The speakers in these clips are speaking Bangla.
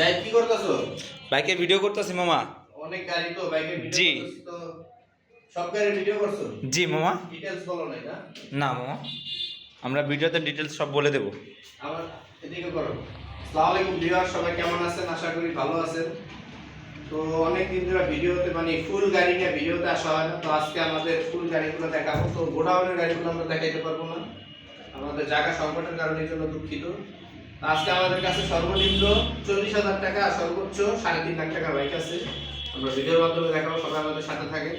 যাই কি করতেছো? বাইকের ভিডিও করতেছি মামা। অনেক গাড়ি তো বাইকের ভিডিও জি। তো। সব গাড়ির ভিডিও করছ? জি মামা। ডিটেলস বলো নাই না? না মামা। আমরা ভিডিওতে ডিটেলস সব বলে দেবো। আমার এদিকে করো। আসসালামু আলাইকুম ভিউয়ার সবাই কেমন আছেন? আশা করি ভালো আছেন। তো অনেক দিন ধরে ভিডিওতে মানে ফুল গাড়ি নিয়ে ভিডিওতে আসা হয় না। তো আজকে আমাদের ফুল গাড়িগুলো দেখাবো। তো গোডাউনের গাড়িগুলো আমরা দেখাইতে পারব না। আমাদের জায়গা সংকটের কারণে এই জন্য দুঃখিত। আজকে আমাদের কাছে সর্বনিম্ন চল্লিশ হাজার টাকা আর সর্বোচ্চ সাড়ে তিন লাখ টাকা বাইক আছে। আমরা ভিডিওর মাধ্যমে দেখাবো, সবাই আমাদের সাথে থাকে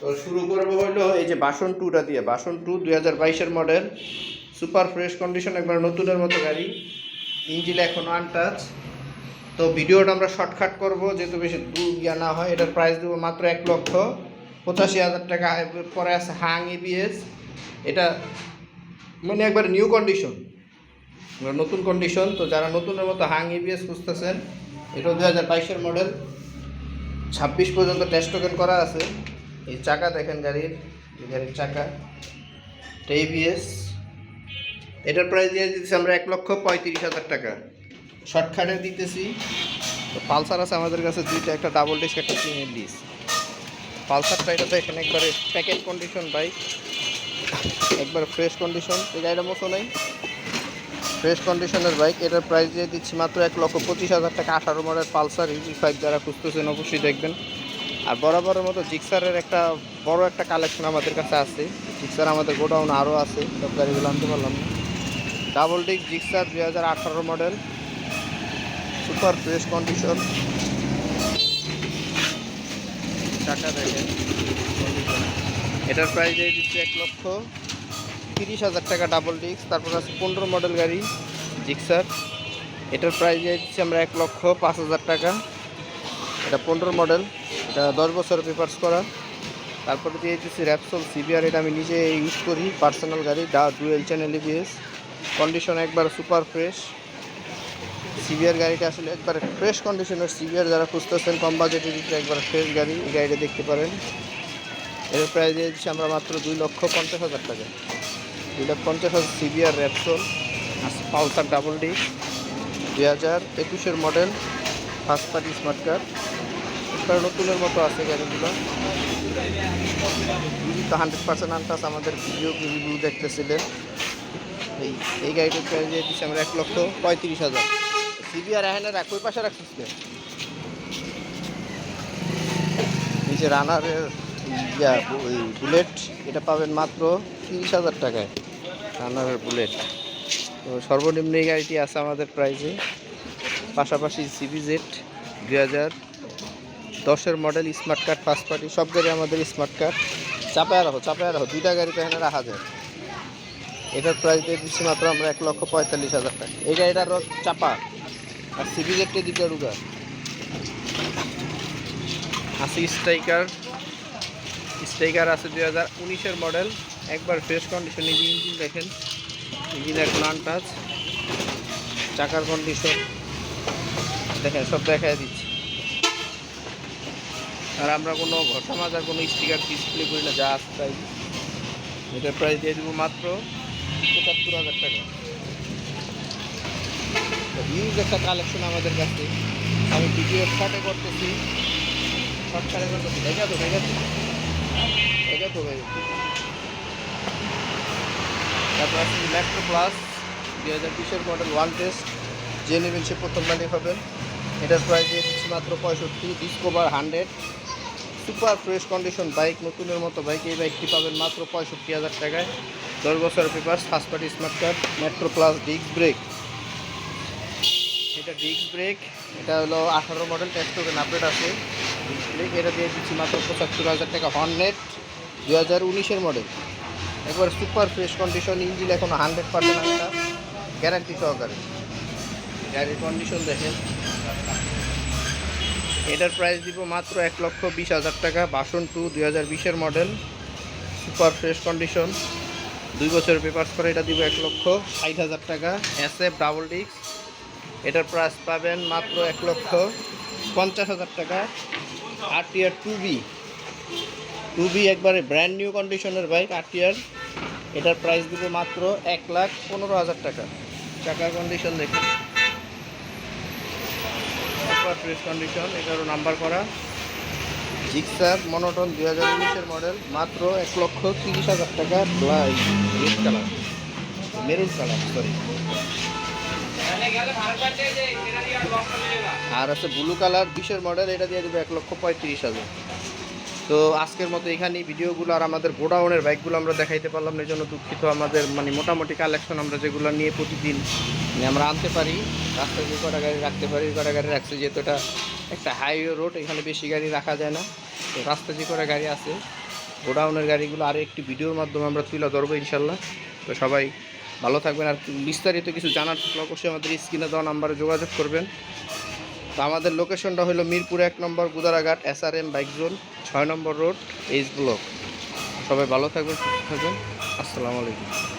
তো শুরু করব হলো এই যে বাসন টুটা দিয়ে। বাসন টু দুই হাজার বাইশের মডেল, সুপার ফ্রেশ কন্ডিশন, একবার নতুনের মতো গাড়ি। ইঞ্জিন এখনও আনটাচ তো ভিডিওটা আমরা শর্টকাট করব, যেহেতু বেশি দূর গিয়া না হয়, এটার প্রাইস দেবো মাত্র এক লক্ষ পঁচাশি হাজার টাকা। পরে আছে হাং এবিএস এটা মানে একবার নিউ কন্ডিশন নতুন কন্ডিশন তো যারা নতুনের মতো হাং এবিএস খুঁজতেছেন, এটা দু হাজার বাইশের মডেল ছাব্বিশ পর্যন্ত টেস্ট টোকেন করা আছে। এই চাকা দেখেন গাড়ির গাড়ির চাকা। টেবিএস এটার প্রাইস দিয়ে দিতেছি আমরা এক লক্ষ পঁয়ত্রিশ হাজার টাকা। শর্টকাটে দিতেছি। তো পালসার আছে আমাদের কাছে, দুইটা, একটা ডাবল ডিস্ক একটা সিঙ্গেল ডিস্ক পালসারটা এটা তো এখানে একবারে প্যাকেট কন্ডিশন বাইক একবার ফ্রেশ কন্ডিশন এই গাড়িটা মতো নেই। ফ্রেশ কন্ডিশনের বাইক। এটার প্রাইস দিয়ে দিচ্ছি মাত্র এক লক্ষ পঁচিশ হাজার টাকা। আঠারো মডেল পালসার ইজি ফাইভ যারা খুঁজতেছেন অবশ্যই দেখবেন। আর বরাবরের মতো জিক্সারের একটা বড় একটা কালেকশন আমাদের কাছে আছে। জিক্সার আমাদের গোডাউন আরও আছে, সব গাড়িগুলো আনতে পারলাম না। ডাবল ডিক জিক্সার দুই হাজার আঠারো মডেল। সুপার ফ্রেশ কন্ডিশন টাকা দেখেন। এটার প্রাইস দিয়ে দিচ্ছে এক লক্ষ। তিরিশ হাজার টাকা ডাবল ডিস্ক তারপর আছে পনেরো মডেল গাড়ি জিক্সার এটার প্রাইস দিয়ে দিচ্ছি আমরা এক লক্ষ পাঁচ হাজার টাকা। এটা পনেরো মডেল এটা দশ বছর পেপার্স করা। তারপরে দিয়ে দিচ্ছি র্যাপসোল সিবিআর এটা আমি নিজে ইউজ করি পার্সোনাল গাড়ি, ডা ডুয়েল চ্যানেল ইবিএস কন্ডিশন একবার সুপার ফ্রেশ সিবিআর গাড়িটা আসলে একবার ফ্রেশ কন্ডিশনের সিবিআর যারা খুঁজতেছেন কম বাজেটের ভিতরে একবার ফ্রেশ গাড়ি, এই গাড়িটা দেখতে পারেন। এর প্রাইস দিয়ে দিচ্ছি আমরা মাত্র দুই লক্ষ পঞ্চাশ হাজার টাকা। দুই পঞ্চাশ হাজার CBR Repsol Pulsar double D, দুই হাজার একুশের model first party smart card একবার নতুনের মতো আছে গাড়িগুলো তো হান্ড্রেড পার্সেন্ট আনটাস আমাদের ভিডিও রিভিউ দেখতেছিলেন। এই এই গাড়িটার প্রাইস দিয়ে দিচ্ছি আমরা এক লক্ষ পঁয়ত্রিশ হাজার। সিবিআর এখানে রাখ ওই পাশে রাখছিস যে রানারের বুলেট এটা পাবেন মাত্র তিরিশ হাজার টাকায়। রানারের বুলেট। তো সর্বনিম্ন এই গাড়িটি আছে আমাদের প্রাইসে পাশাপাশি সিবি জেড দুই হাজার দশের model, smart card, first party, সব গাড়ি আমাদের স্মার্ট কার্ড। চাপায় রাখো চাপায় রাখো, দুইটা গাড়ি তো এখানে রাখা যায়। এটার প্রাইস দিয়ে দিচ্ছি মাত্র আমরা এক লক্ষ পঁয়তাল্লিশ হাজার টাকা। এই গাড়িটার চাপা আর সিবি জেডটা দিকে রুগা। আছে স্ট্রাইকার। স্ট্রাইকার আছে দুই হাজার উনিশের মডেল। একবার ফ্রেশ কন্ডিশন ইঞ্জিন দেখেন। ইঞ্জিন এখন আনটাচ চাকার কন্ডিশন দেখেন, সব দেখায় দিচ্ছি। আর আমরা কোনো ঘষা মাজার, কোনো স্টিকার ডিসপ্লে করি না, যা আছে তাই। এটার প্রাইস দিয়ে দেবো মাত্র পঁচাত্তর হাজার টাকা। হিউজ একটা কালেকশন আমাদের কাছে। আমি ভিডিও শর্টে করতেছি। শর্ট শর্টকাটে করতেছি। দেখা তো, দেখা দেখা তো ভাই। তারপর আছে ম্যাক্রো প্লাস দুই হাজার বিশের মডেল ওয়ান টেস্ট যে নেবেন সে প্রথম মালিক হবেন এটার প্রাইস দিচ্ছি মাত্র পঁয়ষট্টি Discover hundred super fresh condition bike নতুনের মতো বাইক এই বাইকটি পাবেন মাত্র পঁয়ষট্টি হাজার টাকায়। দশ বছরের paper first party smart card Metro plus disc brake এটা ডিস্ক ব্রেক এটা হলো আঠারো মডেল টেস্ট টোকেন আপডেট আছে। ব্রেক এটা দিয়ে দিচ্ছি মাত্র পঁচাত্তর হাজার টাকা হর্নেট দু হাজার উনিশের মডেল একবার সুপার ফ্রেশ কন্ডিশন ইঞ্জিন এখন হান্ড্রেড পার্সেন্ট একটা গ্যারান্টি সহকারে। গাড়ির কন্ডিশন দেখেন। এটার প্রাইস দিব মাত্র এক লক্ষ বিশ হাজার টাকা বাসন টু দুই হাজার বিশের মডেল সুপার ফ্রেশ কন্ডিশন দুই বছরের পেপার্স করে এটা দিব এক লক্ষ ষাট হাজার টাকা এস এফ ডাবল ডিস্ক এটার প্রাইস পাবেন মাত্র এক লক্ষ পঞ্চাশ হাজার টাকা। আর টিয়ার টু বি টু বি একবারে ব্র্যান্ড নিউ কন্ডিশনের বাইক আর টিয়ার এটার প্রাইস দিব মাত্র এক লাখ পনেরো হাজার টাকা। চাকার কন্ডিশন দেখুন। ফ্রেশ কন্ডিশন এগারো নাম্বার করা। জিক্সার মনোটন দুই হাজার উনিশের মডেল মাত্র এক লক্ষ তিরিশ হাজার টাকা। Red colour maroon colour sorry আর আছে ব্লু কালার বিশের মডেল এটা দিয়ে দেবে এক লক্ষ পঁয়ত্রিশ হাজার। তো আজকের মতো এখানেই ভিডিওগুলো আর আমাদের গোডাউনের বাইকগুলো আমরা দেখাইতে পারলাম এই জন্য দুঃখিত। আমাদের মানে মোটামুটি কালেকশন আমরা যেগুলো নিয়ে প্রতিদিন মানে আমরা আনতে পারি, রাস্তায় যে কটা গাড়ি রাখতে পারি কটা গাড়ি রাখছি, যেহেতু এটা একটা হাইওয়ে রোড এখানে বেশি গাড়ি রাখা যায় না। তো রাস্তায় যে কটা গাড়ি আছে, গোডাউনের গাড়িগুলো আরও একটি ভিডিওর মাধ্যমে আমরা তুলে ধরবো ইনশাল্লাহ। তো সবাই ভালো থাকবেন। আর বিস্তারিত কিছু জানার থাকলে অবশ্যই আমাদের স্ক্রিনে দেওয়া নাম্বারে যোগাযোগ করবেন। তো আমাদের লোকেশনটা হলো মিরপুর এক number Gudaraghat S R M bike zone, ছয় নম্বর রোড, এইচ ব্লক। সবাই ভালো থাকবেন, সুস্থ থাকবেন। আসসালামু আলাইকুম।